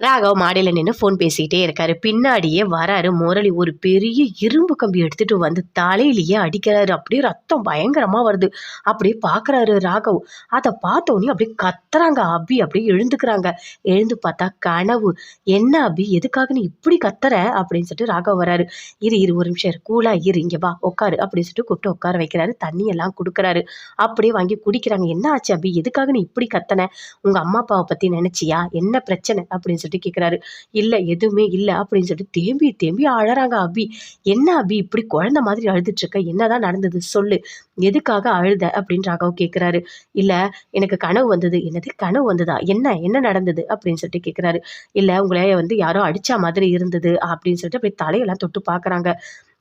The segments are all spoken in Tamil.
ராகவ் மாடியில் நின்று ஃபோன் பேசிக்கிட்டே இருக்காரு. பின்னாடியே வராரு முரளி. ஒரு பெரிய இரும்பு கம்பி எடுத்துட்டு வந்து தலையிலேயே அடிக்கிறாரு. அப்படியே ரத்தம் பயங்கரமாக வருது. அப்படியே பார்க்குறாரு ராகவ். அதை பார்த்தோன்னே அப்படியே கத்துறாங்க அபி. அப்படியே எழுந்துக்கிறாங்க. எழுந்து பார்த்தா கனவு. என்ன அபி? எதுக்காக நீ இப்படி கத்துற? அப்படின்னு சொல்லிட்டு ராகவ் வராரு. இரு இரு ஒரு நிமிஷம் கூலாக கூலா இரு. இங்கே வா உட்காரு அப்படின்னு சொல்லிட்டு கூப்பிட்டு உட்கார வைக்கிறாரு. தண்ணி எல்லாம் கொடுக்குறாரு. அப்படியே வாங்கி குடிக்கிறாங்க. என்ன ஆச்சு அபி? எதுக்காக நீ இப்படி கத்தன? உங்கள் அம்மா அப்பாவை பற்றி நினச்சியா? என்ன பிரச்சனை? அப்படின்னு சொல்லிட்டு கேட்குறாரு இல்லை எதுவுமே இல்லை அப்படின்னு சொல்லிட்டு தேம்பி தேம்பி அழறாங்க அபி. என்ன அபி இப்படி குழந்தை மாதிரி அழுதுட்டு இருக்க? என்னதான் நடந்தது? சொல்லு. எதுக்காக அழுத? அப்படின்னு ராகவ் கேட்குறாரு இல்லை எனக்கு கனவு வந்தது. என்னது? கனவு வந்ததா? என்ன? என்ன நடந்தது? அப்படின்னு சொல்லிட்டு கேட்குறாரு இல்லை உங்களை வந்து யாரோ அடிச்சா மாதிரி இருந்தது அப்படின்னு சொல்லிட்டு அப்படி தலையெல்லாம் தொட்டு பார்க்குறாங்க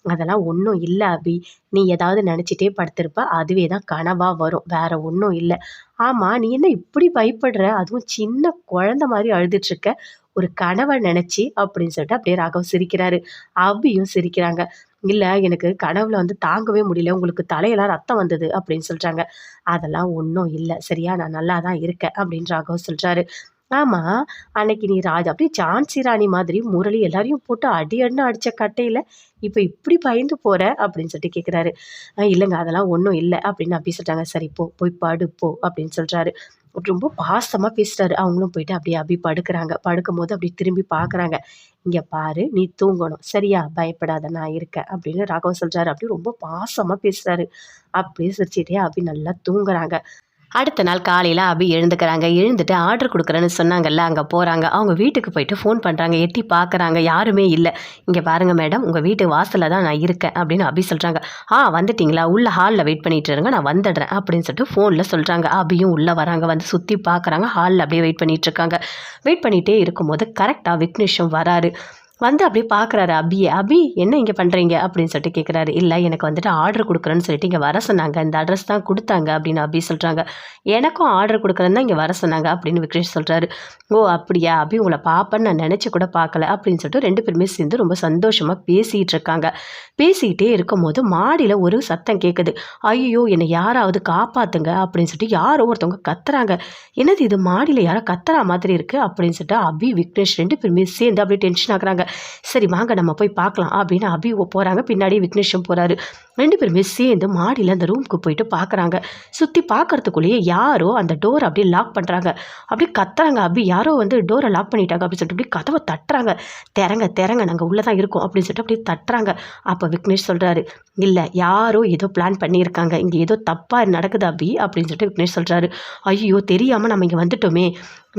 அதெல்லாம் ஒன்றும் இல்லை அபி. நீ ஏதாவது நினச்சிட்டே படுத்திருப்ப. அதுவே தான் கனவாக வரும். வேற ஒன்றும் இல்லை. ஆமாம் நீ என்ன இப்படி பயப்படுற? அதுவும் சின்ன குழந்தை மாதிரி அழுதுட்டு இருக்க. ஒரு கனவை நினச்சி அப்படின்னு சொல்லிட்டு அப்படியே ராகவ் சிரிக்கிறாரு. அபியும் சிரிக்கிறாங்க. இல்லை எனக்கு கனவுல வந்து தாங்கவே முடியல. உங்களுக்கு தலையெல்லாம் ரத்தம் வந்தது அப்படின்னு சொல்கிறாங்க அதெல்லாம் ஒன்றும் இல்லை. சரியா நான் நல்லா தான் இருக்கேன் அப்படின்னு ராகவ் சொல்கிறாரு ஆமாம் அன்னைக்கு நீ ராஜா. அப்படியே ஜான்சி ராணி மாதிரி முரளி எல்லாரையும் போட்டு அடி அடின்னு அடித்த கட்டையில் இப்போ இப்படி பயந்து போகிற அப்படின்னு சொல்லிட்டு கேட்குறாரு இல்லைங்க அதெல்லாம் ஒன்றும் இல்லை. அப்படின்னு அப்படி சொல்கிறாங்க சரி போ போய் படு போ. அப்படின்னு சொல்கிறாரு ரொம்ப பாசமாக பேசுகிறாரு அவங்களும் போயிட்டு அப்படியே அப்படி படுக்கிறாங்க. படுக்கும் போது அப்படி திரும்பி பார்க்குறாங்க இங்கே பாரு நீ தூங்கணும். சரியா? பயப்படாத நான் இருக்கேன். அப்படின்னு ராகவ சொல்கிறாரு அப்படி ரொம்ப பாசமாக பேசுகிறாரு அப்படியே சிரிச்சிட்டே அப்படி நல்லா தூங்குறாங்க. அடுத்த நாள் காலையில் அபி எழுந்துக்கிறாங்க. எழுந்துட்டு ஆர்டர் கொடுக்குறேன்னு சொன்னாங்கல்ல அங்கே போகிறாங்க அவங்க வீட்டுக்கு போயிட்டு ஃபோன் பண்ணுறாங்க எட்டி பார்க்குறாங்க யாருமே இல்லை. இங்கே பாருங்கள் மேடம் உங்கள் வீட்டு வாசலில் தான் நான் இருக்கேன் அப்படின்னு அபி சொல்கிறாங்க ஆ வந்துட்டிங்களா? உள்ள ஹாலில் வெயிட் பண்ணிட்டு இருங்க. நான் வந்துடுறேன் அப்படின்னு சொல்லிட்டு ஃபோனில் சொல்கிறாங்க அபியும் உள்ளே வராங்க. வந்து சுற்றி பார்க்குறாங்க ஹாலில் அப்படியே வெயிட் பண்ணிகிட்ருக்காங்க வெயிட் பண்ணிகிட்டே இருக்கும்போது கரெக்டாக விக்னேஷும் வராரு. வந்து அப்படியே பார்க்குறாரு அபியை. அபி என்ன இங்கே பண்ணுறீங்க அப்படின்னு சொல்லிட்டு கேட்குறாரு இல்லை எனக்கு வந்துட்டு ஆர்டர் கொடுக்குறேன்னு சொல்லிட்டு இங்கே வர சொன்னாங்க. இந்த அட்ரஸ் தான் கொடுத்தாங்க அப்படின்னு அபி சொல்கிறாங்க எனக்கும் ஆர்டர் கொடுக்குறேன்னு தான் இங்கே வர சொன்னாங்க அப்படின்னு விக்னேஷ் சொல்கிறாரு ஓ அப்படியா? அபி உங்களை பார்ப்பேன்னு நான் நினச்சி கூட பார்க்கல அப்படின்னு சொல்லிட்டு ரெண்டு பேருமே சேர்ந்து ரொம்ப சந்தோஷமாக பேசிகிட்டு இருக்காங்க. பேசிக்கிட்டே இருக்கும்போது மாடியில் ஒரு சத்தம் கேட்குது ஐயோ என்னை யாராவது காப்பாற்றுங்க அப்படின்னு சொல்லிட்டு யாரோ ஒருத்தவங்க கத்துறாங்க. என்னது இது? மாடியில் யாரோ கத்துறா மாதிரி இருக்குது அப்படின்னு சொல்லிட்டு அபி விக்னேஷ் ரெண்டு பேருமே சேர்ந்து அப்படியே டென்ஷன் ஆகுறாங்க. சரி வாங்க நம்ம போய் பார்க்கலாம் அப்படின்னு அபி போகிறாங்க பின்னாடி விக்னேஷும் போகிறாரு ரெண்டு பேருமே சேர்ந்து மாடியில் அந்த ரூமுக்கு போயிட்டு பார்க்குறாங்க. சுற்றி பார்க்கறதுக்குள்ளேயே யாரோ அந்த டோரை அப்படியே லாக் பண்ணுறாங்க அப்படியே கத்துறாங்க அபி. யாரோ வந்து டோரை லாக் பண்ணிட்டாங்க அப்படின்னு சொல்லிட்டு அப்படியே கதவை தட்டுறாங்க. திறங்க திறங்க நாங்கள் உள்ளே தான் இருக்கோம் அப்படின்னு சொல்லிட்டு அப்படியே தட்டுறாங்க. அப்போ விக்னேஷ் சொல்கிறாரு இல்லை யாரோ ஏதோ பிளான் பண்ணியிருக்காங்க. இங்கே ஏதோ தப்பாக நடக்குது அபி அப்படின்னு சொல்லிட்டு விக்னேஷ் சொல்கிறாரு ஐயோ தெரியாமல் நம்ம இங்கே வந்துட்டோமே.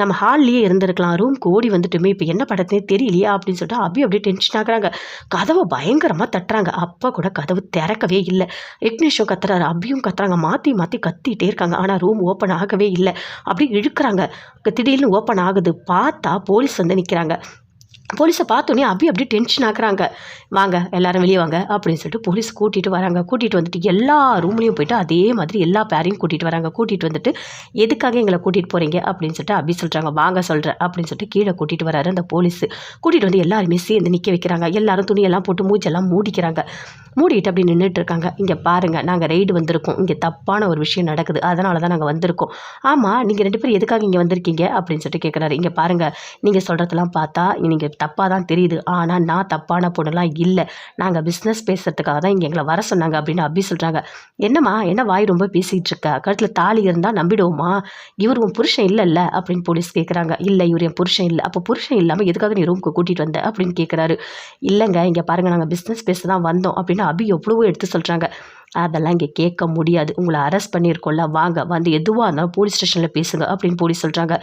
நம்ம ஹால்லேயே இருந்திருக்கலாம். ரூம்க்கு ஓடி வந்துட்டுமே. இப்போ என்ன படத்தே தெரியலையா அப்படின்னு சொல்லிட்டு அபி அப்படியே டென்ஷன் ஆகுறாங்க. கதவை பயங்கரமாக தட்டுறாங்க. அப்போ கூட கதவு திறக்கவே இல்லை. விக்னேஷும் கத்துறாரு. அபியும் கத்துறாங்க. மாற்றி மாற்றி கத்திட்டே இருக்காங்க. ஆனால் ரூம் ஓப்பன் ஆகவே இல்லை. அப்படியே இழுக்கிறாங்க. திடீர்னு ஓப்பன் ஆகுது. பார்த்தா போலீஸ் வந்து நிற்கிறாங்க போலீஸை பார்த்தோன்னே அபி அப்படியே டென்ஷன் ஆகுறாங்க வாங்க எல்லாரும் வெளியே வாங்க அப்படின்னு சொல்லிட்டு போலீஸ் கூட்டிகிட்டு வராங்க. கூட்டிகிட்டு வந்துட்டு எல்லா ரூம்லேயும் போயிட்டு அதே மாதிரி எல்லா பேரையும் கூட்டிகிட்டு வராங்க. கூட்டிகிட்டு வந்துட்டு எதுக்காக எங்களை கூட்டிகிட்டு போகிறீங்க அப்படின்னு சொல்லிட்டு அபி சொல்கிறாங்க வாங்க சொல்கிறேன் அப்படின்னு சொல்லிட்டு கீழே கூட்டிகிட்டு வராரு அந்த போலீஸ். கூட்டிகிட்டு வந்து எல்லாருமே சேர்ந்து நிற்க வைக்கிறாங்க. எல்லாரும் துணியெல்லாம் போட்டு மூச்செல்லாம் மூடிக்கிறாங்க. மூடிட்டு அப்படி நின்றுட்டு இருக்காங்க. இங்கே பாருங்கள் நாங்கள் ரைடு வந்திருக்கோம். இங்கே தப்பான ஒரு விஷயம் நடக்குது. அதனால தான் நாங்கள் வந்திருக்கோம். ஆமாம் நீங்கள் ரெண்டு பேரும் எதுக்காக இங்கே வந்திருக்கீங்க? அப்படின்னு சொல்லிட்டு கேட்குறாரு இங்கே பாருங்கள் நீங்கள் சொல்கிறதெல்லாம் பார்த்தா நீங்கள் தப்பாக தான் தெரியுது. ஆனால் நான் தப்பான பொண்ணுலாம் இல்லை. நாங்கள் பிஸ்னஸ் பேசுகிறதுக்காக தான் இங்கே எங்களை வர சொன்னாங்க அப்படின்னு அப்படி சொல்கிறாங்க என்னம்மா என்ன வாய் ரொம்ப பேசிகிட்டு இருக்கா? கழுத்தில் தாலி இருந்தால் நம்பிடுவோமா? இவர் உன் புருஷன் இல்லைல்ல? அப்படின்னு போலீஸ் கேட்குறாங்க இல்லை இவர் என் புருஷன் இல்லை. அப்போ புருஷன் இல்லாமல் எதுக்காக நீ ரூமுக்கு கூட்டிகிட்டு வந்த? அப்படின்னு கேட்குறாரு இல்லைங்க இங்கே பாருங்கள் நாங்கள் பிஸ்னஸ் பேச தான் வந்தோம் அப்படின்னு அபி எவ்வளவோ எடுத்து சொல்கிறாங்க அதெல்லாம் இங்கே கேட்க முடியாது. உங்களை அரெஸ்ட் பண்ணியிருக்கோம்ல வாங்க வந்து எதுவாக இருந்தாலும் போலீஸ் ஸ்டேஷனில் பேசுங்க அப்படின்னு போலீஸ் சொல்கிறாங்க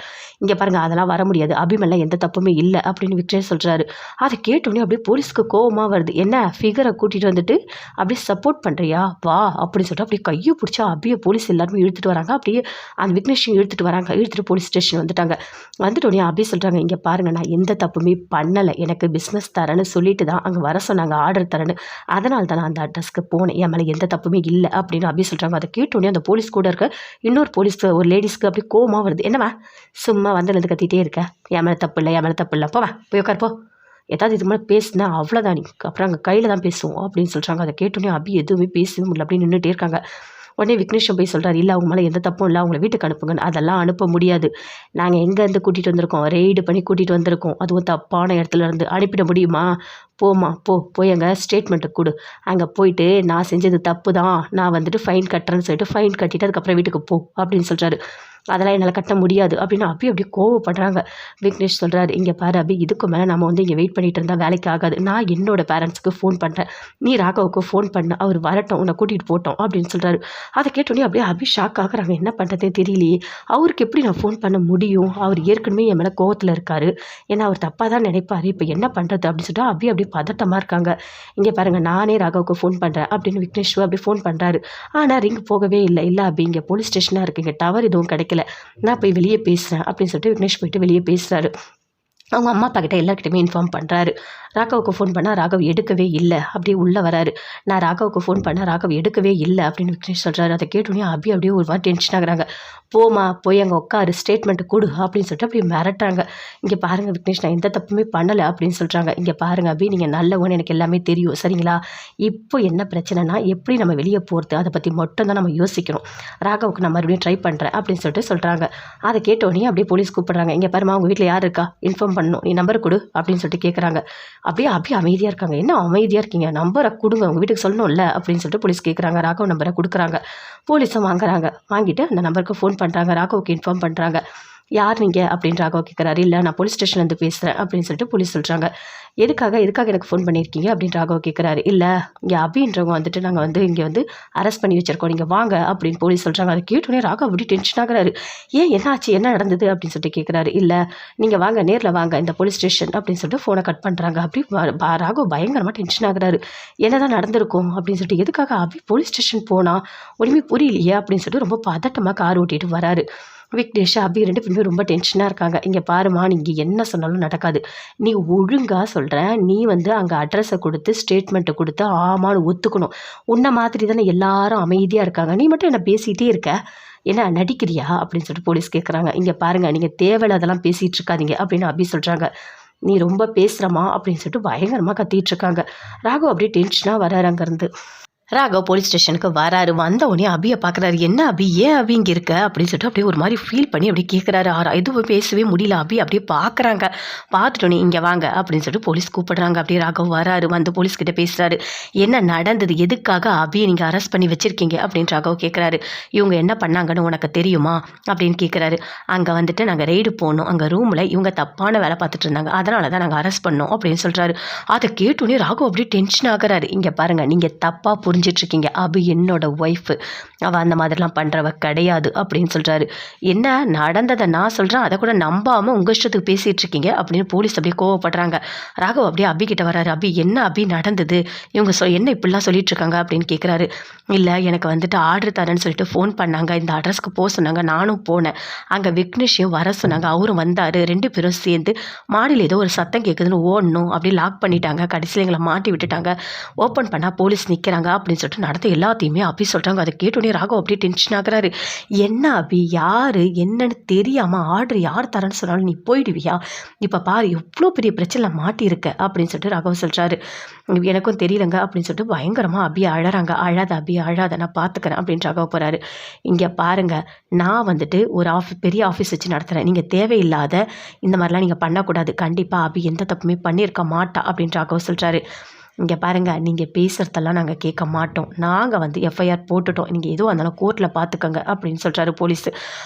இங்கே பாருங்கள் அதெல்லாம் வர முடியாது. அபிமெல்லாம் எந்த தப்புமே இல்லை அப்படின்னு விக்ரேஷ் சொல்கிறாரு அதை கேட்டோடனே அப்படியே போலீஸ்க்கு கோபமாக வருது. என்ன ஃபிகரை கூட்டிகிட்டு வந்துட்டு அப்படியே சப்போர்ட் பண்ணுறியா வா அப்படின்னு சொல்லிட்டு அப்படியே கையை பிடிச்சா அப்படியே போலீஸ் எல்லாருமே இழுத்துட்டு வராங்க. அப்படியே அந்த விக்னேஷையும் இழுத்துட்டு வராங்க. இழுத்துட்டு போலீஸ் ஸ்டேஷன் வந்துட்டாங்க. வந்துட்டோடனே அப்படியே சொல்கிறாங்க இங்கே பாருங்கள் நான் எந்த தப்புமே பண்ணலை. எனக்கு பிஸ்னஸ் தரேன்னு சொல்லிட்டு தான் அங்கே வர சொன்னாங்க ஆர்டர் தரேன்னு. அதனால தான் நான் அந்த அட்ரஸ்க்கு போனேன். என் மேலே எந்த தப்புமே இல்லை அப்படின்னு அப்படி சொல்கிறாங்க அதை கேட்டோடனே அந்த போலீஸ் கூட இருக்க இன்னொரு போலீஸ் ஒரு லேடிஸ்க்கு அப்படி கோவமாக வருது. என்னவா சும்மா வந்துலேருந்து கத்திட்டே இருக்க. என் மேலே தப்பு இல்லை என் மேலே தப்பு இல்லை. போவா போய் உட்கார் ஏதாவது இது மாதிரி பேசுனா அவ்வளோதான் நீ. அப்புறம் அங்கே கையில் தான் பேசுவோம் அப்படின்னு சொல்கிறாங்க அதை கேட்டோன்னே அபி எதுவுமே பேசவே முடியல. அப்படின்னு நின்றுட்டே இருக்காங்க. உடனே விக்னேஷன் போய் சொல்கிறார் இல்லை அவங்க மேலே எந்த தப்பும் இல்லை அவங்கள வீட்டுக்கு அனுப்புங்கன்னு. அதெல்லாம் அனுப்ப முடியாது. நாங்கள் எங்கேருந்து கூட்டிகிட்டு வந்திருக்கோம்? ரெய்டு பண்ணி கூட்டிகிட்டு வந்திருக்கோம். அதுவும் தப்பான இடத்துல இருந்து. அனுப்பிட முடியுமா? போம்மா போ. போய் அங்கே ஸ்டேட்மெண்ட்டை கொடு. அங்கே போயிட்டு நான் செஞ்சது தப்பு தான் நான் வந்துட்டு ஃபைன் கட்டுறேன்னு சொல்லிட்டு ஃபைன் கட்டிட்டு அதுக்கப்புறம் வீட்டுக்கு போ. அப்படின்னு சொல்கிறாரு அதெல்லாம் என்னால் கட்ட முடியாது. அப்படின்னு அப்பயும் அப்படியே கோவப்படுறாங்க. விக்னேஷ் சொல்கிறாரு இங்கே பாரு அபி இதுக்கு மேலே நம்ம வந்து இங்கே வெயிட் பண்ணிட்டு இருந்தால் வேலைக்கு ஆகாது. நான் என்னோட பேரண்ட்ஸ்க்கு ஃபோன் பண்ணுறேன் நீ ராகவுக்கு ஃபோன் பண்ண. அவர் வரட்டும். உன்னை கூட்டிகிட்டு போட்டோம் அப்படின்னு சொல்கிறாரு அதை கேட்டோன்னே அப்படியே அபி ஷாக் ஆகுறாங்க. என்ன பண்ணுறதே தெரியலையே. அவருக்கு எப்படி நான் ஃபோன் பண்ண முடியும்? அவர் ஏற்கனவே என் மேலே கோவத்தில் இருக்காரு. ஏன்னா அவர் தப்பாக தான் நினைப்பாரு. இப்போ என்ன பண்ணுறது அப்படின்னு சொல்லிட்டு அபி அப்படியே பதட்டமாக இருக்காங்க. இங்கே பாருங்கள் நானே ராகவுக்கு ஃபோன் பண்ணுறேன் அப்படின்னு விக்னேஷ் அப்படி ஃபோன் பண்ணுறாரு ஆனால் ரிங் போகவே இல்லை. இல்லை அப்படி இங்கே போலீஸ் ஸ்டேஷனாக இருக்குது இங்கே டவர் எதுவும் கிடைக்கல. நான் போய் வெளியே பேசுகிறேன் அப்படின்னு சொல்லிட்டு விக்னேஷ் போயிட்டு வெளியே பேசுகிறாரு அவங்க அம்மா அப்பா கிட்ட எல்லாருக்கிட்டையுமே இன்ஃபார்ம் பண்ணுறாரு ராகவுக்கு ஃபோன் பண்ணால் ராகவ் எடுக்கவே இல்லை. அப்படியே உள்ளே வராரு. நான் ராகவுக்கு ஃபோன் பண்ணால் ராகவ் எடுக்கவே இல்லை அப்படின்னு விக்னேஷ் சொல்கிறாரு அதை கேட்டோன்னே அபி அப்படியே ஒரு மாதிரி டென்ஷன் ஆகுறாங்க. போமா போய் அங்கே உட்காரு ஸ்டேட்மெண்ட் கொடு அப்படின்னு சொல்லிட்டு அப்படியே மிரட்டாங்க இங்கே பாருங்கள் விக்னேஷ் நான் எந்த தப்புமே பண்ணலை அப்படின்னு சொல்கிறாங்க இங்கே பாருங்கள் அபி நீங்கள் நல்லவன்னு எனக்கு எல்லாமே தெரியும் சரிங்களா? இப்போ என்ன பிரச்சனைனா எப்படி நம்ம வெளியே போகிறது அதை பற்றி மட்டும் தான் நம்ம யோசிக்கணும். ராகவுக்கு நான் மறுபடியும் ட்ரை பண்ணுறேன் அப்படின்னு சொல்லிட்டு சொல்கிறாங்க அதை கேட்டோடனே அப்படியே போலீஸ் கூப்பிட்றாங்க. இங்கே பாருமா உங்கள் வீட்டில் யார் இருக்கா? இன்ஃபார்ம் பண்ணணும். நீ நம்பர் கொடு அப்படின்னு சொல்லிட்டு கேட்குறாங்க அப்படியே அப்படியே அமைதியாக இருக்காங்க. என்ன அமைதியாக இருக்கீங்க? நம்பரை கொடுங்க. உங்கள் வீட்டுக்கு சொல்லணும்ல? அப்படின்னு சொல்லிட்டு போலீஸ் கேட்குறாங்க ராகவ் நம்பரை கொடுக்குறாங்க. போலீஸும் வாங்குறாங்க. வாங்கிட்டு அந்த நம்பருக்கு ஃபோன் பண்ணுறாங்க ராகவுக்கு இன்ஃபார்ம் பண்ணுறாங்க யார் நீங்கள் அப்படின்னு ராகவா கேட்குறாரு இல்லை நான் போலீஸ் ஸ்டேஷன்லேருந்து பேசுகிறேன் அப்படின்னு சொல்லிட்டு போலீஸ் சொல்கிறாங்க எதுக்காக எதுக்காக எனக்கு ஃபோன் பண்ணியிருக்கீங்க அப்படின்னு ராகவா கேட்குறாரு இல்லை இங்கே அபின்றவங்க வந்துட்டு நாங்கள் வந்து இங்கே வந்து அரெஸ்ட் பண்ணி வச்சிருக்கோம். நீங்கள் வாங்க அப்படின்னு போலீஸ் சொல்கிறாங்க அதை கேட்டோன்னே ராகவா அப்படி டென்ஷன் ஆகிறாரு. ஏன் என்னாச்சு? என்ன நடந்தது? அப்படின்னு சொல்லிட்டு கேட்குறாரு இல்லை நீங்கள் வாங்க நேரில் வாங்க இந்த போலீஸ் ஸ்டேஷன் அப்படின்னு சொல்லிட்டு ஃபோனை கட் பண்ணுறாங்க அப்படி ராகவ் பயங்கரமாக டென்ஷன் ஆகுறாரு. என்னதான் நடந்திருக்கும் அப்படின்னு சொல்லிட்டு எதுக்காக அபி போலீஸ் ஸ்டேஷன் போனால் ஒன்றுமே புரியலையே அப்படின்னு சொல்லிட்டு ரொம்ப பதட்டமாக கார் ஓட்டிகிட்டு வராரு. விக்னேஷ் அபி ரெண்டு பேருமே ரொம்ப டென்ஷனாக இருக்காங்க. இங்கே பாருமா நீங்கள் என்ன சொன்னாலும் நடக்காது. நீ ஒழுங்காக சொல்கிறேன் நீ வந்து அங்கே அட்ரஸை கொடுத்து ஸ்டேட்மெண்ட்டை கொடுத்து ஆமான்னு ஒத்துக்கணும். உன்னை மாதிரி தானே எல்லாரும் அமைதியாக இருக்காங்க. நீ மட்டும் என்ன பேசிகிட்டே இருக்க? என்ன நடிக்கிறியா? அப்படின்னு சொல்லிட்டு போலீஸ் கேட்குறாங்க இங்கே பாருங்கள் நீங்கள் தேவையில்லாதெல்லாம் பேசிகிட்டு இருக்காதீங்க அப்படின்னு அபி சொல்கிறாங்க நீ ரொம்ப பேசுகிறமா அப்படின்னு சொல்லிட்டு பயங்கரமாக கத்திட்டு இருக்காங்க. ராகவ் அப்படியே டென்ஷனாக வராரு அங்கேருந்து. ராகவ் போலீஸ் ஸ்டேஷனுக்கு வராரு. வந்த உடனே அபியை பார்க்குறாரு. என்ன அபி? ஏன் அபி இங்கே இருக்க? அப்படின்னு சொல்லிட்டு அப்படியே ஒரு மாதிரி ஃபீல் பண்ணி அப்படியே கேட்குறாரு ஆறா எதுவும் பேசவே முடியல. அபி அப்படியே பார்க்குறாங்க. பார்த்துட்டோன்னே இங்கே வாங்க. அப்படின்னு சொல்லிட்டு போலீஸ் கூப்பிடுறாங்க. அப்படியே ராகவ் வராரு. வந்து போலீஸ் கிட்ட பேசுகிறாரு என்ன நடந்தது? எதுக்காக அபியை நீங்கள் அரெஸ்ட் பண்ணி வச்சுருக்கீங்க? அப்படின்னு ராகவ் கேட்குறாரு இவங்க என்ன பண்ணாங்கன்னு உனக்கு தெரியுமா? அப்படின்னு கேட்குறாரு அங்கே வந்துட்டு நாங்கள் ரெய்டு போனோம். அங்கே ரூமில் இவங்க தப்பான வேலை பார்த்துட்டு இருந்தாங்க. அதனால தான் நாங்கள் அரெஸ்ட் பண்ணோம். அப்படின்னு சொல்கிறாரு அதை கேட்டோன்னே ராகவ் அப்படியே டென்ஷன் ஆகிறாரு. இங்கே பாருங்கள் நீங்கள் தப்பாக புரிஞ்சிட்ருக்கீங்க. அபி என்னோட ஒய்ஃபு அவள் அந்த மாதிரிலாம் பண்ணுறவ கிடையாது அப்படின்னு சொல்கிறாரு என்ன? நடந்ததை நான் சொல்கிறேன் அதை கூட நம்பாமல் உங்கள் இஷ்டத்துக்கு பேசிகிட்டு இருக்கீங்க அப்படின்னு போலீஸ் அப்படியே கோவப்படுறாங்க. ராகவ் அப்படியே அபி கிட்ட வராரு. அபி என்ன அபி நடந்தது? இவங்க சொ என்ன இப்படிலாம் சொல்லிட்டு இருக்காங்க அப்படின்னு கேட்குறாரு இல்லை எனக்கு வந்துட்டு ஆர்டர் தரேன்னு சொல்லிட்டு ஃபோன் பண்ணாங்க. இந்த அட்ரஸ்க்கு போக சொன்னாங்க. நானும் போனேன். அங்கே விக்னேஷையும் வர சொன்னாங்க. அவரும் வந்தார். ரெண்டு பேரும் சேர்ந்து மாடியில் ஏதோ ஒரு சத்தம் கேட்குதுன்னு ஓடணும் அப்படியே லாக் பண்ணிட்டாங்க. கடைசியில் எங்களை மாட்டி விட்டுட்டாங்க. ஓப்பன் பண்ணால் போலீஸ் நிற்கிறாங்க அப்படின்னு சொல்லிட்டு நடந்த எல்லாத்தையுமே அபி சொல்கிறாங்க அதை கேட்டோடனே ராகவ் அப்படியே டென்ஷன் ஆகிறாரு. என்ன அபி? யார்? என்னன்னு தெரியாமல் ஆர்டர் யார் தரேன்னு சொன்னாலும் நீ போயிடுவியா? இப்போ பாரு எவ்வளோ பெரிய பிரச்சனை மாட்டியிருக்க அப்படின்னு சொல்லிட்டு ராகவ் சொல்கிறாரு எனக்கும் தெரியலங்க அப்படின்னு சொல்லிட்டு பயங்கரமாக அபி அழறாங்க. அழாத அபி அழாத நான் பார்த்துக்கிறேன் அப்படின்னு ராகவ் போகிறாரு இங்கே பாருங்கள் நான் வந்துட்டு ஒரு ஆஃபி பெரிய ஆஃபீஸ் வச்சு நடத்துகிறேன் நீங்கள் தேவையில்லாத இந்த மாதிரிலாம் நீங்கள் பண்ணக்கூடாது. கண்டிப்பாக அபி எந்த தப்புமே பண்ணியிருக்க மாட்டா அப்படின்னு ராகவ் சொல்கிறாரு இங்கே பாருங்கள் நீங்கள் பேசுகிறதெல்லாம் நாங்கள் கேட்க மாட்டோம். நாங்கள் வந்து எஃப்ஐஆர் போட்டுட்டோம். நீங்கள் எதுவும் இருந்தாலும் கோர்ட்டில் பார்த்துக்கங்க அப்படின்னு சொல்கிறாரு போலீஸ்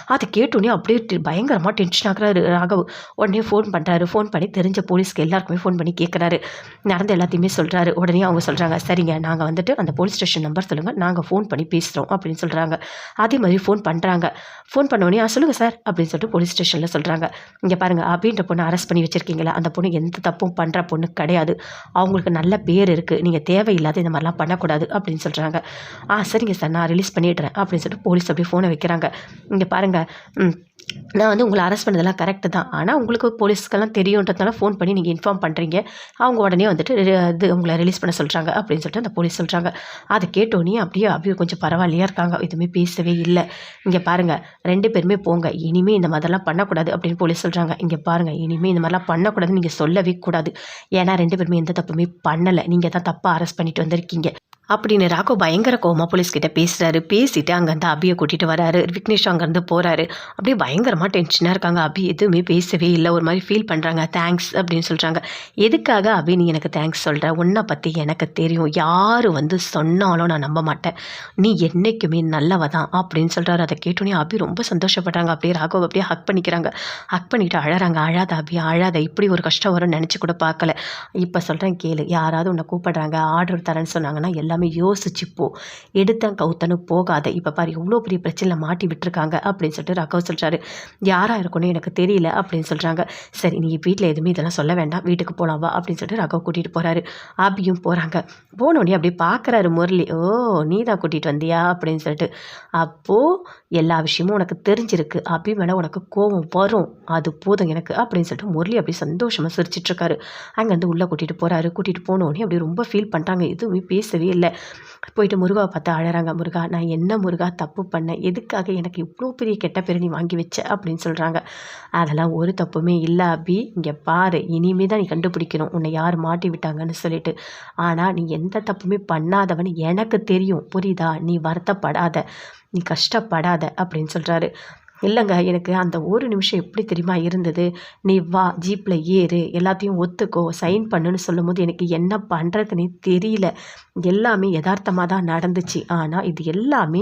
அதை கேட்டோன்னே அப்படியே பயங்கரமாக டென்ஷன் ஆகிறாரு ராகவ். உடனே ஃபோன் பண்ணுறாரு ஃபோன் பண்ணி தெரிஞ்ச போலீஸ்க்கு எல்லாருக்குமே ஃபோன் பண்ணி கேட்குறாரு நடந்த எல்லாத்தையுமே சொல்கிறாரு உடனே அவங்க சொல்கிறாங்க சரிங்க நாங்கள் வந்துட்டு அந்த போலீஸ் ஸ்டேஷன் நம்பர் சொல்லுங்கள் நாங்கள் ஃபோன் பண்ணி பேசுகிறோம் அப்படின்னு சொல்கிறாங்க அதே மாதிரி ஃபோன் பண்ணுறாங்க ஃபோன் பண்ண உடனே "ஆ, சொல்லுங்கள் சார் அப்படின்னு சொல்லிட்டு போலீஸ் ஸ்டேஷனில் சொல்கிறாங்க இங்கே பாருங்கள் அப்படின்ற பொண்ணு அரெஸ்ட் பண்ணி வச்சுருக்கீங்களா? அந்த பொண்ணு எந்த தப்பும் பண்ணுற பொண்ணு கிடையாது. அவங்களுக்கு நல்ல பேர் இருக்குது நீங்கள் தேவையில்லாத இந்த மாதிரிலாம் பண்ணக்கூடாது அப்படின்னு சொல்கிறாங்க ஆ சரிங்க சார் நான் ரிலீஸ் பண்ணிடுறேன் அப்படின்னு சொல்லிட்டு போலீஸ் அப்படியே ஃபோனை வைக்கிறாங்க. இங்கே பாருங்கள் ம் நான் வந்து உங்களை அரெஸ்ட் பண்ணதெல்லாம் கரெக்டு தான். ஆனால் உங்களுக்கு போலீஸ்க்கெல்லாம் தெரியுன்றதுனால ஃபோன் பண்ணி நீங்கள் இன்ஃபார்ம் பண்ணுறீங்க அவங்க உடனே வந்துட்டு இது உங்களை ரிலீஸ் பண்ண சொல்கிறாங்க அப்படின்னு சொல்லிட்டு அந்த போலீஸ் சொல்கிறாங்க அதை கேட்டோன்னே அப்படியே அப்படியே கொஞ்சம் பரவாயில்லையா இருக்காங்க. எதுவுமே பேசவே இல்லை. இங்கே பாருங்கள் ரெண்டு பேருமே போங்க. இனிமேல் இந்த மாதிரிலாம் பண்ணக்கூடாது அப்படின்னு போலீஸ் சொல்கிறாங்க இங்கே பாருங்கள் இனிமேல் இந்த மாதிரிலாம் பண்ணக்கூடாதுன்னு நீங்கள் சொல்லவே கூடாது. ஏன்னா ரெண்டு பேருமே எந்த தப்புமே பண்ணலை. நீங்கள் தான் தப்பாக அரெஸ்ட் பண்ணிட்டு வந்திருக்கீங்க. அப்படின்னு ராகோ பயங்கர கோமா போலீஸ் கிட்ட பேசிட்டு அங்கேருந்து அபியை கூட்டிகிட்டு வராரு. விக்னேஷ் அங்கேருந்து போகிறாரு அப்படியே பயங்கரமாக டென்ஷனாக இருக்காங்க. அபி எதுவுமே பேசவே இல்லை. ஒரு மாதிரி ஃபீல் பண்ணுறாங்க தேங்க்ஸ் அப்படின்னு சொல்கிறாங்க எதுக்காக அபி நீ எனக்கு தேங்க்ஸ் சொல்கிற உன்னை பற்றி எனக்கு தெரியும். யார் வந்து சொன்னாலும் நான் நம்ப மாட்டேன். நீ என்றைக்குமே நல்லவ தான் அப்படின்னு சொல்கிறாரு அதை கேட்டோன்னே அபி ரொம்ப சந்தோஷப்படுறாங்க அப்படியே ராகவ் அப்படியே ஹக் பண்ணிக்கிறாங்க. ஹக் பண்ணிட்டு அழகிறாங்க அழாத அபி அழாத. இப்படி ஒரு கஷ்டம் வரும்னு நினச்சி கூட பார்க்கல. இப்போ சொல்கிறேன் கேளு. யாராவது உன்னை கூப்பிடுறாங்க. ஆர்டர் தரேன்னு சொன்னாங்கன்னா எல்லாமே யோசிச்சு போ எடுத்தேன் கவுத்தனு போகாத. இப்போ பாரு எவ்வளோ பெரிய பிரச்சனையில் மாட்டி விட்டுருக்காங்க அப்படின்னு சொல்லிட்டு ராகவ் சொல்கிறாரு யாராக இருக்கும்னு எனக்கு தெரியல அப்படின்னு சொல்கிறாங்க சரி நீ வீட்டில் எதுவுமே இதெல்லாம் சொல்ல வேண்டாம். வீட்டுக்கு போகலாம் வா அப்படின்னு சொல்லிட்டு ராகவ் கூட்டிகிட்டு போகிறாரு ஆபியும் போகிறாங்க போனோடனே அப்படியே பார்க்குறாரு முரளி. ஓ நீ தான் கூட்டிகிட்டு வந்தியா? அப்படின்னு சொல்லிட்டு. அப்போது எல்லா விஷயமும் உனக்கு தெரிஞ்சிருக்கு. அபி மேலே உனக்கு கோபம் வரும். அது போதும் எனக்கு அப்படின்னு சொல்லிட்டு முரளி அப்படியே சந்தோஷமாக சிரிச்சிட்ருக்காரு அங்கேருந்து உள்ளே கூட்டிகிட்டு போகிறாரு கூட்டிகிட்டு போனோடனே அப்படியே ரொம்ப ஃபீல் பண்ணுறாங்க எதுவுமே பேசவே இல்லை. போயிட்டு முருகாவை பார்த்து அழகிறாங்க முருகா நான் என்ன முருகா தப்பு பண்ணேன்? எதுக்காக எனக்கு இவ்வளோ பெரிய கெட்ட பேர் நீ வாங்கி வச்ச? அப்படின்னு சொல்கிறாங்க அதெல்லாம் ஒரு தப்புமே இல்லை அபி. இங்கே பாரு இனிமே தான் நீ கண்டுபிடிக்கணும். உன்னை யார் மாட்டி விட்டாங்கன்னு சொல்லிட்டு. ஆனால் நீ எந்த தப்புமே பண்ணாதவன்னு எனக்கு தெரியும். புரியுதா? நீ வருத்தப்படாத. நீ கஷ்டப்படாத. அப்படின்னு சொல்கிறாரு இல்லைங்க எனக்கு அந்த ஒரு நிமிஷம் எப்படி தெரியுமா இருந்தது? நீ வா ஜீப்பில் ஏறு எல்லாத்தையும் ஒத்துக்கோ சைன் பண்ணுன்னு சொல்லும்போது எனக்கு என்ன பண்ணுறதுனே தெரியல. எல்லாமே யதார்த்தமாக தான் நடந்துச்சு. ஆனால் இது எல்லாமே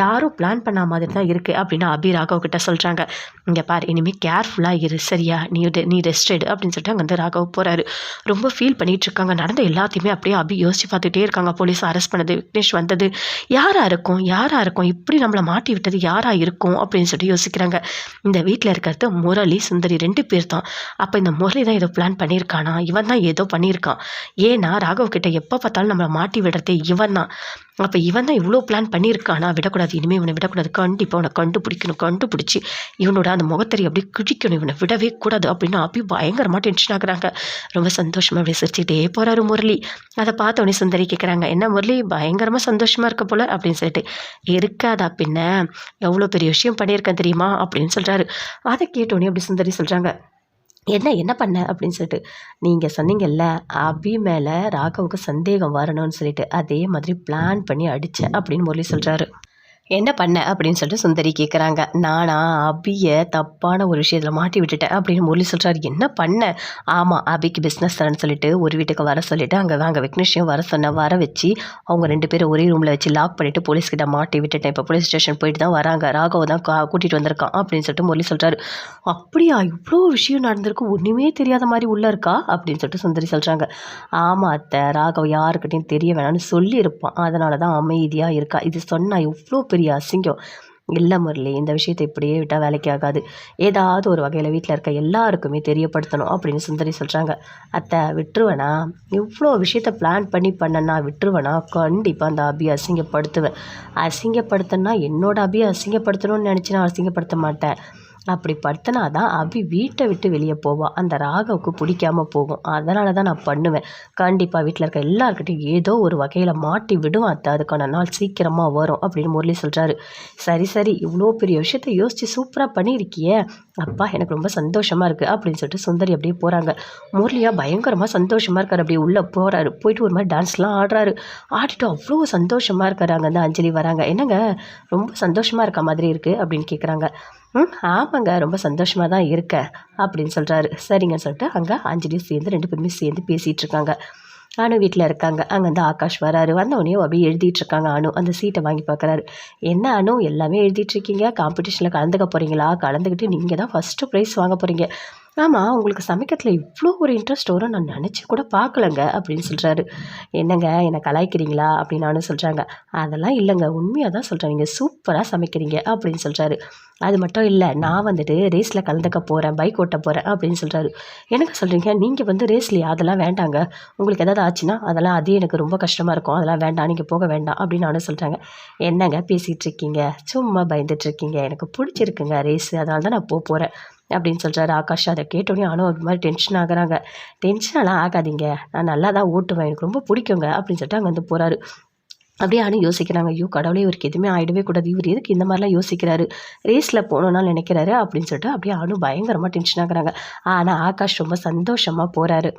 யாரும் பிளான் பண்ண மாதிரி தான் இருக்குது அப்படின்னு அபி ராகவ் கிட்ட சொல்கிறாங்க இங்கே பார் இனிமேல் கேர்ஃபுல்லாக இரு சரியா? நீ நீ ரெஸ்ட் எடு அப்படின்னு சொல்லிட்டு அங்கே வந்து ராகவ் போகிறாரு ரொம்ப ஃபீல் பண்ணிகிட்டு இருக்காங்க. நடந்த எல்லாத்தையுமே அப்படியே அபி யோசிச்சு பார்த்துட்டே இருக்காங்க. போலீஸ் அரெஸ்ட் பண்ணது விக்னேஷ் வந்தது. யாராக இருக்கும்? யாராக இருக்கும்? இப்படி நம்மளை மாட்டி விட்டது யாராக இருக்கும்? அப்படின்னு சொல்லிட்டு யோசிக்கிறாங்க. இந்த வீட்டில் இருக்கிறது முரளி சுந்தரி ரெண்டு பேர் தான் அப்போ இந்த முரளி தான் ஏதோ பிளான் பண்ணியிருக்கானா? இவன் தான் ஏதோ பண்ணியிருக்கான். ஏன்னா ராகவ் கிட்ட எப்போ பார்த்தாலும் நம்மளை மாட்டி விடுறதே இவன் தான் அப்போ இவன் தான் இவ்வளோ பிளான் பண்ணியிருக்கானா விடக்கூடாது. இனிமேல் இவனை விடக்கூடாது. கண்டிப்பாக அவனை கண்டுபிடிக்கணும் கண்டுபிடிச்சி இவனோட அந்த முகத்தறி அப்படியே கிழிக்கணும். இவனை விடவே கூடாது அப்படின்னு அப்படி பயங்கரமாக டென்ஷன் ஆகுறாங்க. ரொம்ப சந்தோஷமாக அப்படியே சிரிச்சுட்டே போகிறாரு முரளி. அதை பார்த்த உடனே சுந்தரி கேட்குறாங்க என்ன முரளி? பயங்கரமாக சந்தோஷமாக இருக்க போல? அப்படின்னு சொல்லிட்டு இருக்காதா பின்ன? எவ்வளோ பெரிய விஷயம் பண்ணியிருக்கேன் தெரியுமா? அப்படின்னு சொல்கிறாரு அதை கேட்டோடனே அப்படி சுந்தரி சொல்கிறாங்க என்ன என்ன பண்ண? அப்படின்னு சொல்லிட்டு நீங்கள் சொன்னீங்கல்ல அபி மேலே ராகவுக்கு சந்தேகம் வரணும்னு சொல்லிட்டு அதே மாதிரி பிளான் பண்ணி அடித்தேன் அப்படின்னு முரளி சொல்கிறாரு என்ன பண்ண? அப்படின்னு சொல்லிட்டு சுந்தரி கேட்குறாங்க நானா அபியை தப்பான ஒரு விஷயத்தில் மாட்டி விட்டுட்டேன் அப்படின்னு முரளி சொல்கிறாரு என்ன பண்ண? ஆமாம் அபிக்கு பிஸ்னஸ் தரேன்னு சொல்லிட்டு ஒரு வீட்டுக்கு வர சொல்லிவிட்டு அங்கே வாங்க விக்னேஷையும் வர சொன்ன வர வச்சு அவங்க ரெண்டு பேரும் ஒரே ரூமில் வச்சு லாக் பண்ணிவிட்டு போலீஸ்கிட்ட மாட்டி விட்டுட்டேன். இப்போ போலீஸ் ஸ்டேஷன் போயிட்டு தான் வராங்க. ராகவ தான் கூட்டிகிட்டு வந்திருக்கான் அப்படின்னு சொல்லிட்டு முரளி சொல்கிறாரு அப்படியா? இவ்வளோ விஷயம் நடந்திருக்கு. ஒன்றுமே தெரியாத மாதிரி உள்ளே இருக்கா? அப்படின்னு சொல்லிட்டு சுந்தரி சொல்கிறாங்க ஆமாம் அத்தை ராகவ் யாருக்கிட்டையும் தெரிய வேணாம்னு சொல்லியிருப்பான். அதனால தான் அமைதியாக இருக்கா? இது சொன்னால் இவ்வளோ பெரிய அசிங்கம். இல்லை முரளி இந்த விஷயத்தை இப்படியே விட்டால் வேலைக்கு ஆகாது. ஏதாவது ஒரு வகையில் வீட்டில் இருக்க எல்லாருக்குமே தெரியப்படுத்தணும் அப்படின்னு சுந்தரி சொல்கிறாங்க அத்தை விட்டுருவேனா? இவ்வளோ விஷயத்த பிளான் பண்ணி பண்ணனா விட்டுருவேனா? கண்டிப்பாக அந்த அபியை அசிங்கப்படுத்துவேன். அசிங்கப்படுத்தினா என்னோட அபியை அசிங்கப்படுத்தணும்னு நினச்சி நான் அசிங்கப்படுத்த மாட்டேன். அப்படி படுத்தினா தான் அபி வீட்டை விட்டு வெளியே போவான் அந்த ராகவுக்கு பிடிக்காமல் போகும். அதனால தான் நான் பண்ணுவேன். கண்டிப்பாக வீட்டில் இருக்க எல்லாருக்கிட்டையும் ஏதோ ஒரு வகையில் மாட்டி விடுவான் அத்தை. அதுக்கான நாள் சீக்கிரமாக வரும் அப்படின்னு முரளி சொல்கிறாரு சரி சரி. இவ்வளோ பெரிய விஷயத்த யோசித்து சூப்பராக பண்ணியிருக்கியே. அப்பா எனக்கு ரொம்ப சந்தோஷமாக இருக்குது அப்படின்னு சொல்லிட்டு சுந்தரி அப்படியே போகிறாங்க முரளியாக பயங்கரமாக சந்தோஷமாக இருக்கார். அப்படியே உள்ளே போகிறாரு போயிட்டு ஒரு மாதிரி டான்ஸ்லாம் ஆடுறாரு. ஆடிட்டு அவ்வளோ சந்தோஷமாக இருக்காரு. அங்கே வந்து அஞ்சலி வராங்க. என்னங்க ரொம்ப சந்தோஷமாக இருக்க மாதிரி இருக்குது அப்படின்னு கேட்குறாங்க ம் ஆமாங்க ரொம்ப சந்தோஷமாக தான் இருக்க அப்படின்னு சொல்கிறாரு சரிங்க சொல்லிட்டு அங்கே அஞ்சலியும் சேர்ந்து ரெண்டு பேருமே சேர்ந்து பேசிகிட்டு இருக்காங்க. அணு வீட்டில் இருக்காங்க. அங்கே வந்து ஆகாஷ் வராரு. வந்தவொடனே அப்படியே எழுதிட்டு இருக்காங்க அனு. அந்த சீட்டை வாங்கி பார்க்குறாரு என்ன அணு எல்லாமே எழுதிட்டு இருக்கீங்க? காம்படிஷனில் கலந்துக்க போகிறீங்களா கலந்துக்கிட்டு நீங்கள் தான் ஃபஸ்ட்டு ப்ரைஸ் வாங்க போகிறீங்க ஆமாம் உங்களுக்கு சமைக்கிறதுல இவ்வளோ ஒரு இன்ட்ரெஸ்ட் வரும். நான் நினச்சி கூட பார்க்கலங்க அப்படின்னு சொல்கிறாரு என்னங்க என்னை கலாய்க்கிறீங்களா? அப்படின்னு நானும் சொல்கிறாங்க அதெல்லாம் இல்லைங்க உண்மையாக தான் சொல்கிறேன் நீங்கள் சூப்பராக சமைக்கிறீங்க அப்படின்னு சொல்கிறாரு அது மட்டும் இல்லை நான் வந்துட்டு ரேஸில் கலந்துக்க போகிறேன் பைக் ஓட்ட போகிறேன் அப்படின்னு சொல்கிறாரு எனக்கு சொல்கிறீங்க நீங்கள் வந்து ரேஸ்லையா அதெல்லாம் வேண்டாங்க. உங்களுக்கு எதாவது ஆச்சுன்னா அதெல்லாம் அதே எனக்கு ரொம்ப கஷ்டமாக இருக்கும். அதெல்லாம் வேண்டாம் நீங்கள் போக வேண்டாம் அப்படின்னு நானும் சொல்கிறாங்க என்னங்க பேசிகிட்டு இருக்கீங்க? சும்மா பயந்துட்டு இருக்கீங்க. எனக்கு பிடிச்சிருக்குங்க ரேஸு அதனால தான் நான் போக போகிறேன் அப்படின்னு சொல்கிறாரு ஆகாஷ். அதை கேட்டோடனே ஆனால் ஒரு மாதிரி டென்ஷன் ஆகுறாங்க டென்ஷனெல்லாம் ஆகாதீங்க. நான் நல்லா தான் ஓட்டுவேன். எனக்கு ரொம்ப பிடிக்குங்க அப்படின்னு சொல்லிட்டு அங்கே வந்து போகிறாரு அப்படியே அனு யோசிக்கிறாங்க. ஐயோ கடவுளே இவருக்கு எதுவுமே ஆகிடவே கூடாது. இவர் எதுக்கு இந்த மாதிரிலாம் யோசிக்கிறாரு? ரேஸில் போகணும்னா நினைக்கிறாரு அப்படின்னு சொல்லிட்டு அப்படியே அனு பயங்கரமாக டென்ஷன் ஆகுறாங்க ஆனால் ஆகாஷ் ரொம்ப சந்தோஷமாக போகிறாரு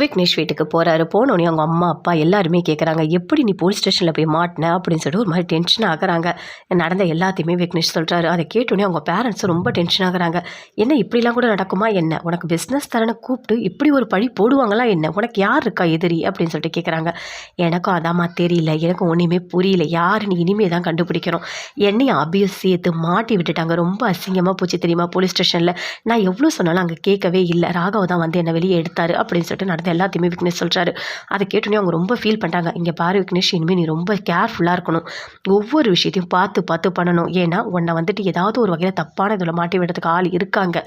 விக்னேஷ் வீட்டுக்கு போகிறாரு போனோடனே அவங்க அம்மா அப்பா எல்லாருமே கேட்குறாங்க எப்படி நீ போலீஸ் ஸ்டேஷனில் போய் மாட்டின? அப்படின்னு சொல்லிட்டு ஒரு மாதிரி டென்ஷன் ஆகுறாங்க. நடந்த எல்லாத்தையுமே விக்னேஷ் சொல்கிறாரு அதை கேட்டோன்னே அவங்க பேரண்ட்ஸும் ரொம்ப டென்ஷன் ஆகுறாங்க. என்ன இப்படிலாம் கூட நடக்குமா? என்ன? உனக்கு பிஸ்னஸ் தரனை கூப்பிட்டு இப்படி ஒரு பழி போடுவாங்களா? என்ன? உனக்கு யார் இருக்கா எதிரி? அப்படின்னு சொல்லிட்டு கேட்குறாங்க எனக்கும் அதாம்மா தெரியல. எனக்கு ஒன்றுமே புரியல. யாருன்னு இனிமே தான் கண்டுபிடிக்கணும். என்னையும் அபியும் சேர்த்து மாட்டி விட்டுட்டாங்க. ரொம்ப அசிங்கமாக போச்சு தெரியுமா போலீஸ் ஸ்டேஷனில். நான் எவ்வளோ சொன்னாலும் அங்கே கேட்கவே இல்லை. ராகவ தான் வந்து என்னை வெளியே எடுத்தார் அப்படின்னு சொல்லிட்டு நடந்த எல்லாத்தையுமே விக்னேஷ் சொல்கிறாரு அதை கேட்டோன்னே அவங்க ரொம்ப ஃபீல் பண்ணுறாங்க இங்கே பாரு விக்னேஷ் இனிமேல் நீ ரொம்ப கேர்ஃபுல்லாக இருக்கணும். ஒவ்வொரு விஷயத்தையும் பார்த்து பார்த்து பண்ணணும். ஏன்னா உன்னை வந்துட்டு ஏதாவது ஒரு வகையில் தப்பான இதில் மாட்டி விடுறதுக்கு ஆள் இருக்காங்க.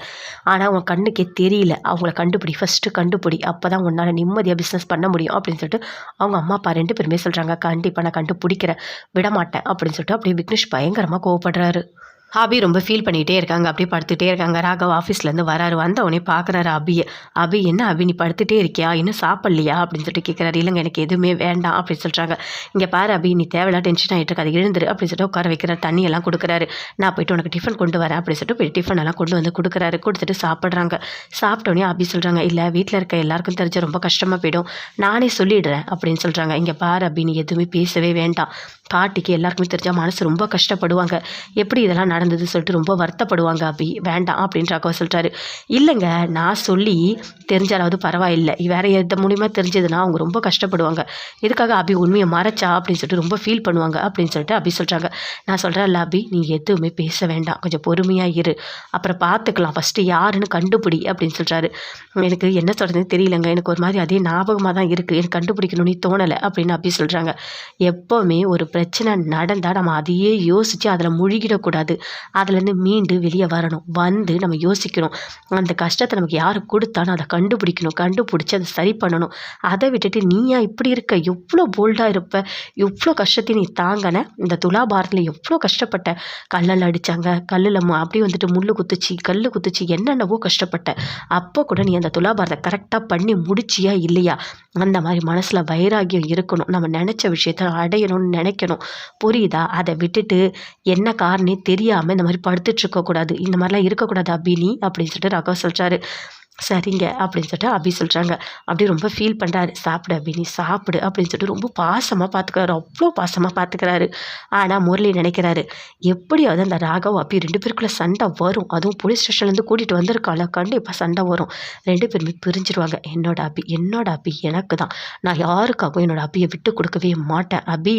ஆனால் உன் கண்ணுக்கே தெரியல. அவங்கள கண்டுபிடி. ஃபஸ்ட்டு கண்டுபிடி. அப்போ தான் உன்னால் நிம்மதியாக பிஸ்னஸ் பண்ண முடியும் அப்படின்னு சொல்லிட்டு அவங்க அம்மா அப்பா ரெண்டு பேருமே சொல்கிறாங்க கண்டிப்பாக நான் கண்டுபிடிக்கிறேன் விட மாட்டேன் அப்படின்னு சொல்லிட்டு அப்படியே விக்னேஷ் பயங்கரமாக கோவப்படுறாரு. அபி ரொம்ப ஃபீல் பண்ணிகிட்டே இருக்காங்க. அப்படியே படுத்துகிட்டே இருக்காங்க. ராகவ் ஆஃபீஸ்லேருந்து வராரு. வந்த உடனே பார்க்குறாரு அபியை. அபி என்ன அபி? நீ படுத்துகிட்டே இருக்கியா? இன்னும் சாப்பிட்லையா? அப்படின்னு சொல்லிட்டு கேட்குறாரு இல்லைங்க எனக்கு எதுவுமே வேண்டாம். அப்படின்னு சொல்கிறாங்க இங்கே பாரு அபி நீ தேவையில்லா டென்ஷன் ஆகிட்டு இருக்காது எழுந்துரு. அப்படின்னு சொல்லிட்டு உட்கார வைக்கிறார். தண்ணி எல்லாம் கொடுக்குறாரு. நான் போயிட்டு உனக்கு டிஃபன் கொண்டு வரேன். அப்படின்னு சொல்லிட்டு போய் டிஃபன் எல்லாம் கொண்டு வந்து கொடுக்குறாரு. கொடுத்துட்டு சாப்பிட்றாங்க. சாப்பிட்டோன்னே அபி சொல்கிறாங்க இல்லை வீட்டில் இருக்க எல்லாருக்கும் தெரிஞ்ச ரொம்ப கஷ்டமாக போயிடும். நானே சொல்லிடுறேன். அப்படின்னு சொல்கிறாங்க இங்கே பாரு அபி நீ எதுவுமே பேசவே வேண்டாம். பாட்டிக்கு எல்லாருக்குமே தெரிஞ்சால் மனசு ரொம்ப கஷ்டப்படுவாங்க. எப்படி இதெல்லாம் நடந்தது சொல்லிட்டு ரொம்ப வருத்தப்படுவாங்க அபி வேண்டாம் அப்படின்ற ராகவ சொல்கிறாரு இல்லைங்க நான் சொல்லி தெரிஞ்சாலாவது பரவாயில்லை. வேற எந்த மூலியமாக தெரிஞ்சதுன்னா அவங்க ரொம்ப கஷ்டப்படுவாங்க. எதுக்காக அபி உண்மையை மறைச்சா அப்படின்னு சொல்லிட்டு ரொம்ப ஃபீல் பண்ணுவாங்க அப்படின்னு சொல்லிட்டு அபி சொல்கிறாங்க நான் சொல்கிறேன்ல அபி நீ எதுவுமே பேச வேண்டாம். கொஞ்சம் பொறுமையாக இரு. அப்புறம் பார்த்துக்கலாம் ஃபஸ்ட்டு யாருன்னு கண்டுபிடி அப்படின்னு சொல்கிறாரு எனக்கு என்ன சொல்கிறதுன்னு தெரியலங்க. எனக்கு ஒரு மாதிரி அதே ஞாபகமாக தான் இருக்குது எனக்கு கண்டுபிடிக்கணும்னு தோணலை அப்படின்னு அபி சொல்கிறாங்க எப்போவுமே ஒரு பிரச்சனை நடந்தால் நம்ம அதையே யோசித்து அதில் முழுகிடக்கூடாது. அதுலேருந்து மீண்டு வெளியே வரணும். வந்து நம்ம யோசிக்கணும். அந்த கஷ்டத்தை நமக்கு யார் கொடுத்தாலும் அதை கண்டுபிடிக்கணும் கண்டுபிடிச்சி அதை சரி பண்ணணும். அதை விட்டுட்டு நீயா இப்படி இருக்க எவ்வளோ போல்டாக இருப்ப எவ்வளோ கஷ்டத்தையும் நீ தாங்கின இந்த துலாபாரத்தில் எவ்வளோ கஷ்டப்பட்ட கல்லில் அடித்தாங்க கல்லில் அப்படி வந்துட்டு முள் குத்துச்சு கல் குத்துச்சு என்னென்னவோ கஷ்டப்பட்ட. அப்போ கூட நீ அந்த துலாபாரத்தை கரெக்டாக பண்ணி முடிச்சியா இல்லையா? அந்த மாதிரி மனசில் வைராகியம் இருக்கணும். நம்ம நினச்ச விஷயத்த அடையணும்னு நினைக்கணும். புரியுதா? அதை விட்டுட்டு என்ன காரணம் தெரியாமல் இந்த மாதிரி படுத்துட்டு இருக்கக்கூடாது. இந்த மாதிரிலாம் இருக்கக்கூடாது அபினி அப்படின்னு சொல்லிட்டு ராகவ் சொல்கிறாரு சரிங்க அப்படின்னு சொல்லிட்டு அபி சொல்கிறாங்க அப்படி ரொம்ப ஃபீல் பண்ணுறாரு சாப்பிடு அபி நீ சாப்பிடு அப்படின்னு சொல்லிட்டு ரொம்ப பாசமாக பார்த்துக்கிறாரு அவ்வளோ பாசமாக பார்த்துக்கிறாரு ஆனால் முரளி நினைக்கிறாரு எப்படியாவது அந்த ராகவ் அபி ரெண்டு பேருக்குள்ளே சண்டை வரும். அதுவும் போலீஸ் ஸ்டேஷன்லேருந்து கூட்டிகிட்டு வந்திருக்கால கண்டிப்பாக சண்டை வரும். ரெண்டு பேருமே பிரிஞ்சிருவாங்க. என்னோட அபி என்னோட அபி எனக்கு தான். நான் யாருக்காகவும் என்னோட அபியை விட்டு கொடுக்கவே மாட்டேன். அபி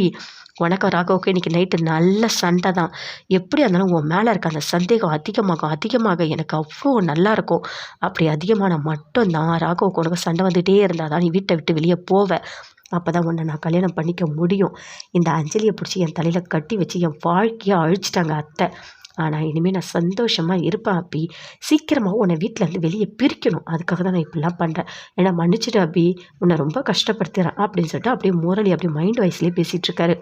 உனக்கு ராகவுக்கு. இன்றைக்கி நைட்டு நல்ல சண்டை தான். எப்படி இருந்தாலும் உன் மேலே இருக்க அந்த சந்தேகம் அதிகமாகும். அதிகமாக எனக்கு அவ்வளோ நல்லா இருக்கும். அப்படி அதிகமான மட்டும்தான் ராகவுக்கு உனக்கு சண்டை வந்துகிட்டே இருந்தால் தான் நீ வீட்டை விட்டு வெளியே போவ. அப்போ தான் உன்னை நான் கல்யாணம் பண்ணிக்க முடியும். இந்த அஞ்சலியை பிடிச்சி என் தலையில் கட்டி வச்சு என் வாழ்க்கையை அழிச்சிட்டாங்க அத்தை. ஆனால் இனிமேல் நான் சந்தோஷமாக இருப்பேன் அப்பி சீக்கிரமாக உன்னை வீட்டிலேருந்து வெளியே பிரிக்கணும். அதுக்காக தான் நான் இப்படிலாம் பண்ணுறேன் ஏன்னா மன்னிச்சிட்டு அப்பி உன்னை ரொம்ப கஷ்டப்படுத்துகிறேன் அப்படின்னு சொல்லிட்டு அப்படியே முரளி அப்படியே மைண்ட் வைஸ்லேயே பேசிகிட்டு இருக்காரு.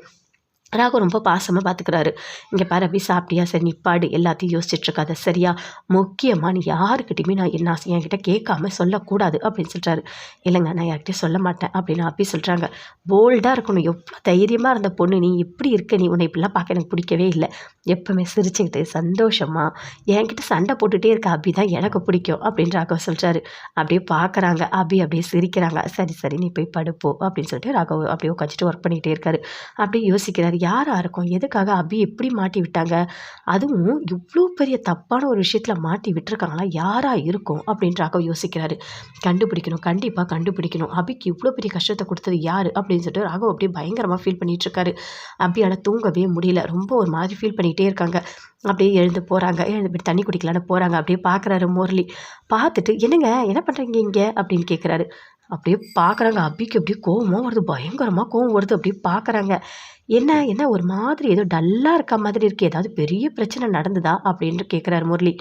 ராகு ரொம்ப பாசமாக பார்த்துக்கிறாரு இங்கே பாரு அப்படி சாப்பிட்டியா? சரி நிப்பாடு. எல்லாத்தையும் யோசிச்சுட்ருக்காத. சரியா? முக்கியமாக நீ யாருக்கிட்டையுமே நான் என்ன என்கிட்ட கேட்காம சொல்லக்கூடாது அப்படின்னு சொல்கிறாரு இல்லைங்க நான் யார்கிட்டயும் சொல்ல மாட்டேன் அப்படின்னு அப்படி சொல்கிறாங்க போல்டாக இருக்கணும். எவ்வளோ தைரியமாக இருந்த பொண்ணு நீ இப்படி இருக்க நீ உன்னை இப்படிலாம் பார்க்க எனக்கு பிடிக்கவே இல்லை. எப்போவுமே சிரிச்சுக்கிட்டு சந்தோஷமாக என்கிட்ட சண்டை போட்டுகிட்டே இருக்க அபி தான் எனக்கு பிடிக்கும் அப்படின்னு ராகவ் சொல்கிறாரு அப்படியே பார்க்குறாங்க அபி அப்படியே சிரிக்கிறாங்க. சரி சரி நீ போய் படுப்போ அப்படின்னு சொல்லிட்டு ராகவ் அப்படியே உட்காந்துட்டு ஒர்க் பண்ணிகிட்டே இருக்காரு. அப்படியே யோசிக்கிறாரு. யாராக இருக்கும்? எதுக்காக? அபி எப்படி மாட்டி விட்டாங்க. அதுவும் இவ்வளோ பெரிய தப்பான ஒரு விஷயத்தில் மாட்டி விட்டுருக்காங்களா? யாராக இருக்கும்? அப்படின்றாக்க யோசிக்கிறாரு. கண்டுபிடிக்கணும். கண்டிப்பாக கண்டுபிடிக்கணும். அபிக்கு இவ்வளோ பெரிய கஷ்டத்தை கொடுத்தது யார்? அப்படின்னு சொல்லிட்டு ராகவ் அப்படியே பயங்கரமாக ஃபீல் பண்ணிகிட்டு இருக்காரு அபியால் தூங்கவே முடியல. ரொம்ப ஒரு மாதிரி ஃபீல் பண்ணிகிட்டே இருக்காங்க. அப்படியே எழுந்து போகிறாங்க எழுந்து இப்படி தண்ணி குடிக்கலான்னு போகிறாங்க அப்படியே பார்க்குறாரு முரளி. பார்த்துட்டு என்னங்க? என்ன பண்ணுறீங்க இங்கே? அப்படின்னு கேட்குறாரு அப்படியே பார்க்குறாங்க அபிக்கு அப்படியே கோவமாக வருது. பயங்கரமாக கோவம் வருது. அப்படியே பார்க்குறாங்க என்ன என்ன ஒரு மாதிரி ஏதோ டல்லாக இருக்க மாதிரி இருக்குது ஏதாவது பெரிய பிரச்சனை நடந்ததா? அப்படின்ட்டு கேட்குறாரு முரளி.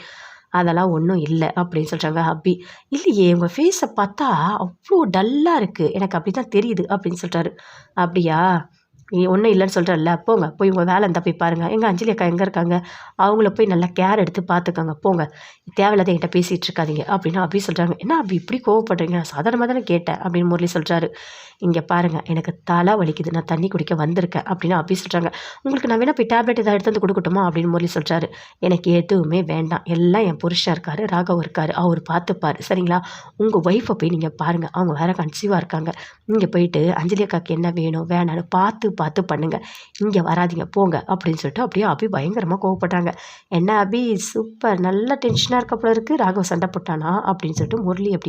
அதெல்லாம் ஒன்றும் இல்லை அப்படின்னு சொல்கிறாங்க ஹப்பி. இல்லையே உங்கள் ஃபேஸை பார்த்தா அவ்வளோ டல்லாக இருக்குது எனக்கு அப்படி தான் தெரியுது அப்படின்னு சொல்கிறாரு அப்படியா? ஒன்றும் இல்லைன்னு சொல்கிறல்ல போங்க. போய் உங்கள் வேலை இருந்தால் போய் பாருங்கள் எங்கள் அஞ்சலி அக்கா எங்கே இருக்காங்க? அவங்கள போய் நல்லா கேர் எடுத்து பார்த்துக்கோங்க போங்க. தேவையில்லாத என்கிட்ட பேசிகிட்டு இருக்காதீங்க. அப்படின்னு அபி சொல்கிறாங்க என்ன அப்படி இப்படி கோவப்படுறீங்க? நான் சாதாரணமாக தானே கேட்டேன் அப்படின்னு முரளி சொல்கிறாரு இங்கே பாருங்கள் எனக்கு தலை வலிக்குது. நான் தண்ணி குடிக்க வந்திருக்கேன் அப்படின்னு அப்படி சொல்கிறாங்க உங்களுக்கு நான் வேணா போய் டேப்லெட் ஏதாவது எடுத்து வந்து கொடுக்கட்டுமா? அப்படின்னு முரளி சொல்கிறாரு எனக்கு எதுவுமே வேண்டாம். எல்லாம் என் புருஷன் இருக்கார் ராகவ் இருக்கார். அவர் பார்த்துப்பார் சரிங்களா? உங்கள் ஒய்ஃபை போய் நீங்கள் பாருங்கள் அவங்க வேற கன்சீவாக இருக்காங்க. இங்கே போயிட்டு அஞ்சலி அக்காவுக்கு என்ன வேணும் வேணான்னு பார்த்து பார்த்து பண்ணுங்கள் இங்கே வராதீங்க போங்க அப்படின்னு சொல்லிட்டு அப்படியே அபி பயங்கரமாக கோவப்பட்டாங்க. என்ன அபி? சூப்பர் நல்ல டென்ஷனாக இருக்க போல இருக்குது ராகவ் சண்டை போட்டானா? அப்படின்னு சொல்லிட்டு முரளி அப்படி